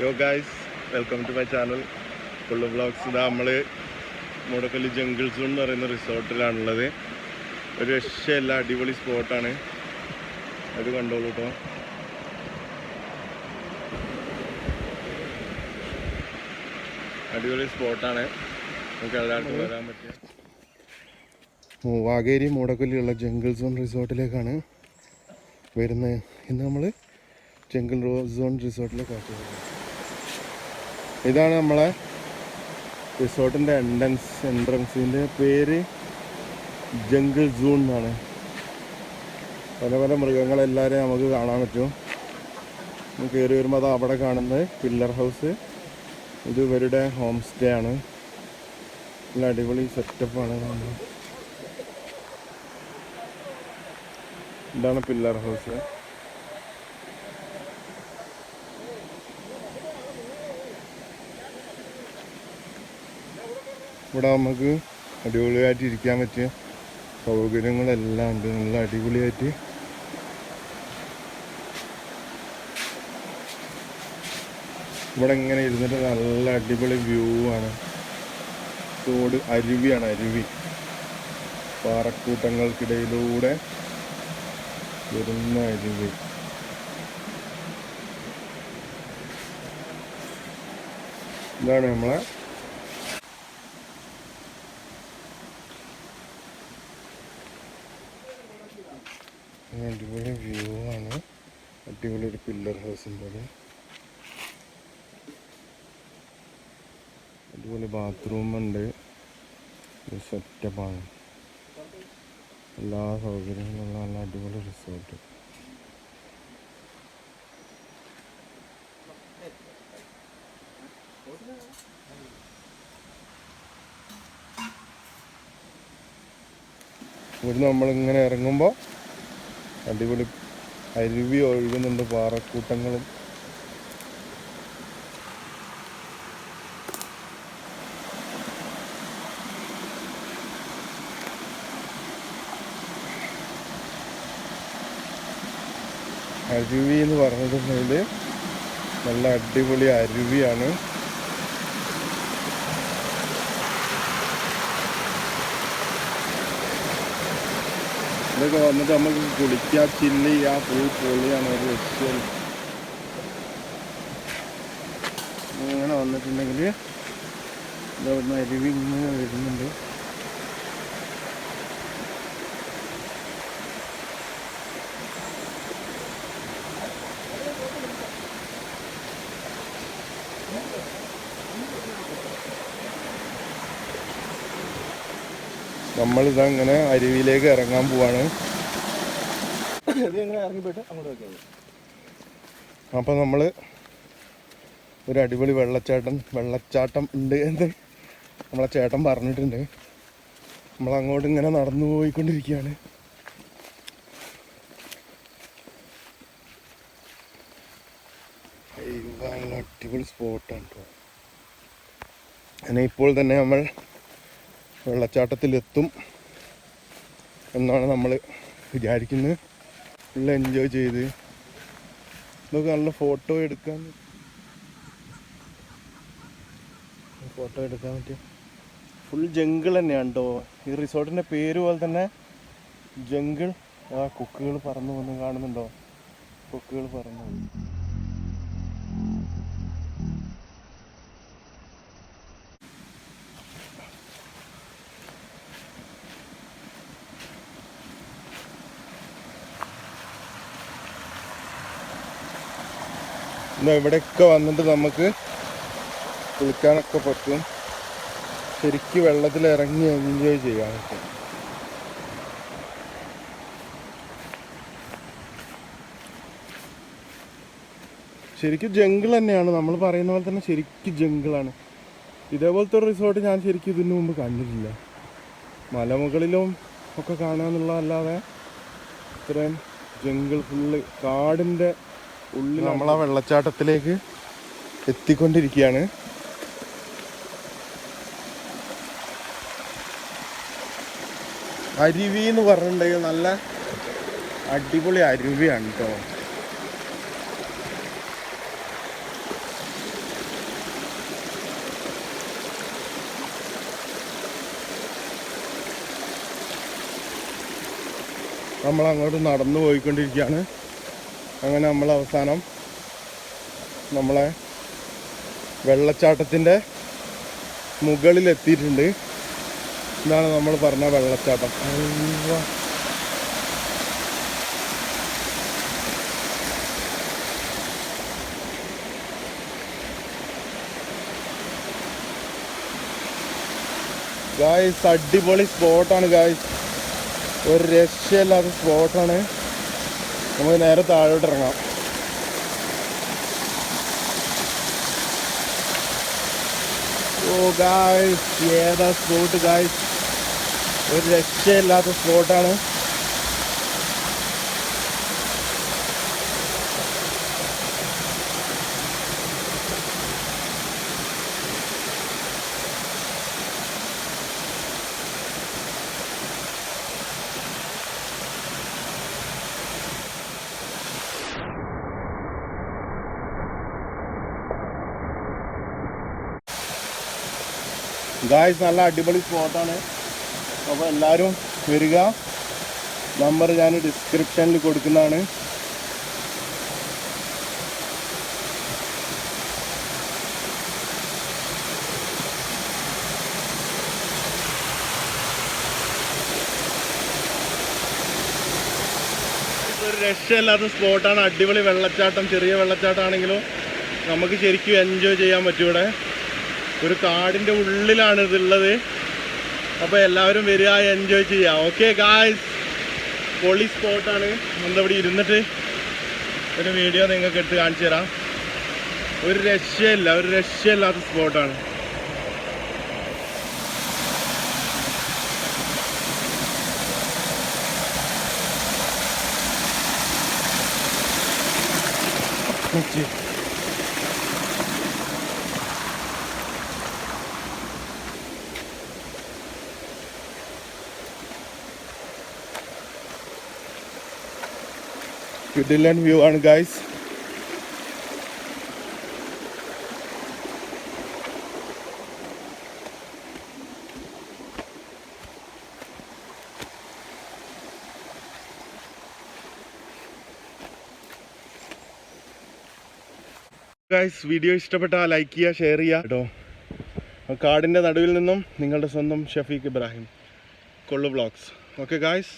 Yo guys welcome to my channel full blogs ഇതാ നമ്മൾ മുടക്കൽ jungle zone എന്ന് പറയുന്ന റിസോർട്ടിലാണുള്ളത്. ഒരു രക്ഷയല്ല അടിപൊളി സ്പോട്ടാണ്. അത് കണ്ടോളൂ കേട്ടോ അടിപൊളി സ്പോട്ടാണ്. നമുക്ക് എല്ലാവർക്കും വരാൻ പറ്റിയ വാഗേരി മൂടക്കല്ലിയുള്ള ജംഗിൾ സോൺ റിസോർട്ടിലേക്കാണ് വരുന്നത്. ഇന്ന് നമ്മൾ ജംഗിൾ സോൺ റിസോർട്ടിലേക്കാണ് ഇതാണ് നമ്മളെ റിസോർട്ടിന്റെ എൻട്രൻസ് എൻട്രൻസിന്റെ പേര് ജംഗിൾ സൂൺ എന്നാണ്. പല പല മൃഗങ്ങളെല്ലാവരെയും നമുക്ക് കാണാൻ പറ്റും. കയറി വരുമ്പോൾ അത് അവിടെ കാണുന്നത് പില്ലർ ഹൗസ്. ഇത് ഇവരുടെ ഹോം സ്റ്റേ ആണ്. നല്ല അടിപൊളി സെറ്റപ്പാണ് ഇതാണ് പില്ലർ ഹൗസ്. ഇവിടെ നമുക്ക് അടിപൊളിയായിട്ട് ഇരിക്കാൻ പറ്റിയ സൗകര്യങ്ങളെല്ലാം ഉണ്ട്. നല്ല അടിപൊളിയായിട്ട്. ഇവിടെ ഇങ്ങനെ ഇരുന്നിട്ട് നല്ല അടിപൊളി വ്യൂ ആണ്. തോട് അരുവിയാണ് അരുവി. പാറക്കൂട്ടങ്ങൾക്കിടയിലൂടെ വരുന്ന അരുവി. ഇതാണ് നമ്മളെ അടിപൊളി വ്യൂ ആണ്. അടിപൊളി ഒരു പില്ലർ ഹൗസും പോലെ. അടിപൊളി ബാത്റൂം ഉണ്ട്. സെറ്റപ്പാണ് എല്ലാ സൗകര്യങ്ങളുള്ള നല്ല അടിപൊളി റിസോർട്ട് ഇവിടുന്ന് നമ്മളിങ്ങനെ ഇറങ്ങുമ്പോൾ അടിപൊളി അരുവി ഒഴുകുന്നുണ്ട് പാറക്കൂട്ടങ്ങളും. അരുവി എന്ന് പറഞ്ഞിട്ടുണ്ടെങ്കിൽ നല്ല അടിപൊളി അരുവിയാണ്. ഇതൊക്കെ വന്നിട്ട് നമുക്ക് കുളിക്കുക ചില്ല് ചെയ്യുക ഫുൾ പൊളിയാണ് ഒരു ലക്ഷ്യം ഇങ്ങനെ വന്നിട്ടുണ്ടെങ്കിൽ ഇതവിടുന്ന് അരുവി ഇങ്ങനെ വരുന്നുണ്ട്. നമ്മളിതാ ഇങ്ങനെ അരുവിയിലേക്ക് ഇറങ്ങാൻ പോവാണ്. അപ്പോൾ നമ്മൾ ഒരു അടിപൊളി വെള്ളച്ചാട്ടം വെള്ളച്ചാട്ടം ഉണ്ട് എന്ന് നമ്മളെ ചേട്ടൻ പറഞ്ഞിട്ടുണ്ട്. നമ്മൾ അങ്ങോട്ട് ഇങ്ങനെ നടന്നു പോയിക്കൊണ്ടിരിക്കുകയാണ്. അടിപൊളി സ്പോട്ടാണ് കേട്ടോ അങ്ങനെ ഇപ്പോൾ തന്നെ നമ്മൾ വെള്ളച്ചാട്ടത്തിലെത്തും എന്നാണ് നമ്മൾ വിചാരിക്കുന്നത്. ഫുൾ എൻജോയ് ചെയ്ത്. നമുക്ക് നല്ല ഫോട്ടോ എടുക്കാൻ ഫോട്ടോ എടുക്കാൻ പറ്റിയ ഫുൾ ജംഗിൾ തന്നെയാണ് കേട്ടോ ഈ റിസോർട്ടിന്റെ പേര് പോലെ തന്നെ ജംഗിൾ ആ കൊക്കുകൾ പറന്നു വന്ന് കാണുന്നുണ്ടോ? കൊക്കുകൾ പറന്നു വന്നു. ഇവിടെയൊക്കെ വന്നിട്ട് നമുക്ക് കുളിക്കാനൊക്കെ പറ്റും. ശരിക്ക് വെള്ളത്തിൽ ഇറങ്ങി എൻജോയ് ചെയ്യാൻ പറ്റും ശരിക്കും ജംഗിൾ തന്നെയാണ്. നമ്മൾ പറയുന്ന പോലെ തന്നെ ശരിക്കും ജംഗിളാണ് ഇതേപോലത്തെ ഒരു റിസോർട്ട് ഞാൻ ശരിക്കും ഇതിനു മുമ്പ് കണ്ടിട്ടില്ല. മലമുകളിലും ഒക്കെ കാണാന്നുള്ളതല്ലാതെ ഇത്രയും ജംഗിൾ ഫുള്ള് കാടിന്റെ ഉള്ളിൽ നമ്മൾ ആ വെള്ളച്ചാട്ടത്തിലേക്ക് എത്തിക്കൊണ്ടിരിക്കുകയാണ്. അരുവി എന്ന് പറഞ്ഞിട്ടുണ്ടെങ്കിൽ നല്ല അടിപൊളി അരുവിയാണ് കേട്ടോ നമ്മൾ അങ്ങോട്ട് നടന്നു പോയിക്കൊണ്ടിരിക്കുകയാണ് അങ്ങനെ നമ്മൾ അവസാനം നമ്മളെ വെള്ളച്ചാട്ടത്തിന്റെ മുകളിൽ എത്തിയിട്ടുണ്ട്. ഇതാണ് നമ്മൾ പറഞ്ഞ വെള്ളച്ചാട്ടം. ഗായ്സ് അടിപൊളി സ്പോട്ടാണ് ഗായ്സ് ഒരു രക്ഷയില്ലാത്ത സ്പോട്ടാണ് നമുക്ക് നേരെ താഴോട്ട് ഇറങ്ങാം. ഓ ഗായ്സ് ഏതാ സ്പോട്ട് ഗായ്സ് ഒരു രക്ഷയില്ലാത്ത സ്പോട്ടാണ് ഗായ്സ് നല്ല അടിപൊളി സ്പോട്ടാണ് അപ്പോൾ എല്ലാവരും വരിക. നമ്പർ ഞാൻ ഡിസ്ക്രിപ്ഷനിൽ കൊടുക്കുന്നതാണ്. രക്ഷയില്ലാത്ത സ്പോട്ടാണ് അടിപൊളി വെള്ളച്ചാട്ടം ചെറിയ വെള്ളച്ചാട്ടമാണെങ്കിലും നമുക്ക് ശരിക്കും എൻജോയ് ചെയ്യാൻ പറ്റും ഇവിടെ. ഒരു കാടിന്റെ ഉള്ളിലാണ് ഇതുള്ളത്. അപ്പോൾ എല്ലാവരും വരിക എൻജോയ് ചെയ്യാം ഓക്കെ ഗായ്സ് പൊളി സ്പോട്ടാണ് ഇവിടെ ഇരുന്നിട്ട്? ഒരു വീഡിയോ നിങ്ങൾക്ക് എടുത്ത് കാണിച്ചു തരാം. ഒരു രക്ഷയില്ല ഒരു രക്ഷയില്ലാത്ത സ്പോട്ടാണ് കിഡിലൻ വ്യൂ ആണ് ഗായ്സ് ഗായ്സ് വീഡിയോ ഇഷ്ടപ്പെട്ടാൽ ലൈക്ക് ചെയ്യുക ഷെയർ ചെയ്യുക കേട്ടോ. കാടിന്റെ നടുവിൽ നിന്നും നിങ്ങളുടെ സ്വന്തം ഷഫീഖ് ഇബ്രാഹിം കൊള്ളു വ്ളോഗ്സ് ഓക്കെ ഗായ്സ്